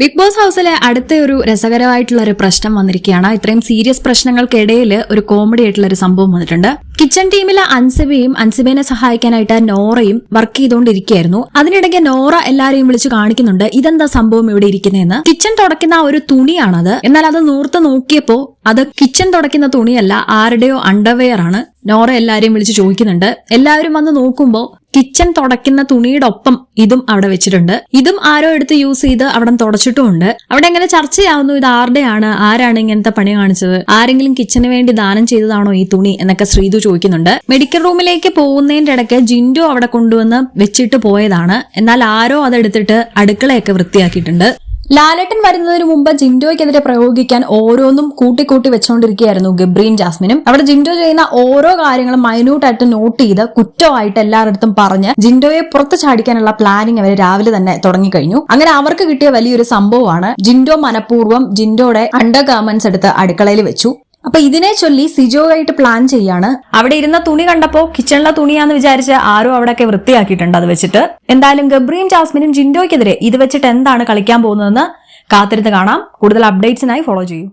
Big boss ഹൗസിലെ അടുത്ത ഒരു രസകരമായിട്ടുള്ള ഒരു പ്രശ്നം വന്നിരിക്കുകയാണ്. ഇത്രയും സീരിയസ് പ്രശ്നങ്ങൾക്കിടയിൽ ഒരു കോമഡി ആയിട്ടുള്ള ഒരു സംഭവം വന്നിട്ടുണ്ട്. കിച്ചൺ ടീമിലെ അൻസിബയും അൻസിബേനെ സഹായിക്കാനായിട്ട് നോറയും വർക്ക് ചെയ്തുകൊണ്ടിരിക്കുകയായിരുന്നു അതിനിടയ്ക്ക് നോറ എല്ലാരെയും വിളിച്ച് കാണിക്കുന്നുണ്ട് ഇതെന്താ സംഭവം ഇവിടെ ഇരിക്കുന്നതെന്ന്? കിച്ചൺ തുടക്കുന്ന ഒരു തുണിയാണത്. എന്നാൽ അത് നൂർത്ത് നോക്കിയപ്പോ അത് കിച്ചൺ തുടക്കുന്ന തുണിയല്ല ആരുടെയോ അണ്ടർവെയർ ആണ്. നോറ എല്ലാരെയും വിളിച്ച് ചോദിക്കുന്നുണ്ട്. എല്ലാവരും വന്ന് നോക്കുമ്പോൾ കിച്ചൺ തുടക്കുന്ന തുണിയുടെ ഒപ്പം ഇതും അവിടെ വെച്ചിട്ടുണ്ട്. ഇതും ആരോ എടുത്ത് യൂസ് ചെയ്ത് അവിടെ തുടച്ചിട്ടുമുണ്ട്. അവിടെ എങ്ങനെ ചർച്ചയാവുന്നു? ഇത് ആരുടെയാണ്? ആരാണ് ഇങ്ങനത്തെ പണി കാണിച്ചത്? ആരെങ്കിലും കിച്ചന് വേണ്ടി ദാനം ചെയ്തതാണോ ഈ തുണി? എന്നൊക്കെ ശ്രീതു ചോദിക്കുന്നുണ്ട്. മെഡിക്കൽ റൂമിലേക്ക് പോകുന്നതിന്റെ ഇടയ്ക്ക് ജിൻഡോ അവിടെ കൊണ്ടുവന്ന് വെച്ചിട്ട് പോയതാണ്. എന്നാൽ ആരോ അതെടുത്തിട്ട് അടുക്കളയൊക്കെ വൃത്തിയാക്കിയിട്ടുണ്ട്. ലാലേട്ടൻ വരുന്നതിന് മുമ്പ് ജിൻഡോയ്ക്കെതിരെ പ്രയോഗിക്കാൻ ഓരോന്നും കൂട്ടിക്കൂട്ടി വെച്ചുകൊണ്ടിരിക്കുകയായിരുന്നു ഗബ്രീൻ ജാസ്മിനും. അവിടെ ജിൻഡോ ചെയ്യുന്ന ഓരോ കാര്യങ്ങളും മൈന്യൂട്ടായിട്ട് നോട്ട് ചെയ്ത് കുറ്റമായിട്ട് എല്ലാവരുടെ പറഞ്ഞ് ജിൻഡോയെ പുറത്ത് ചാടിക്കാനുള്ള പ്ലാനിങ് അവർ രാവിലെ തന്നെ തുടങ്ങിക്കഴിഞ്ഞു. അങ്ങനെ അവർക്ക് കിട്ടിയ വലിയൊരു സംഭവമാണ് ജിൻഡോ മനഃപൂർവം ജിൻഡോയുടെ അണ്ടർ ഗാർമെന്റ്സ് എടുത്ത് അടുക്കളയിൽ വെച്ചു. അപ്പൊ ഇതിനെ ചൊല്ലി സിജോ ആയിട്ട് പ്ലാൻ ചെയ്യാണ്. അവിടെ ഇരുന്ന തുണി കണ്ടപ്പോ കിച്ചണിലെ തുണിയാന്ന് വിചാരിച്ച് ആരോ അവിടെയൊക്കെ വൃത്തിയാക്കിയിട്ടുണ്ട് അത് വെച്ചിട്ട്. എന്തായാലും ഗബ്രിയും ജാസ്മിനും ജിൻഡോയ്ക്കെതിരെ ഇത് വെച്ചിട്ട് എന്താണ് കളിക്കാൻ പോകുന്നതെന്ന് കാത്തിരുന്ന് കാണാം. കൂടുതൽ അപ്ഡേറ്റ്സിനായി ഫോളോ ചെയ്യൂ.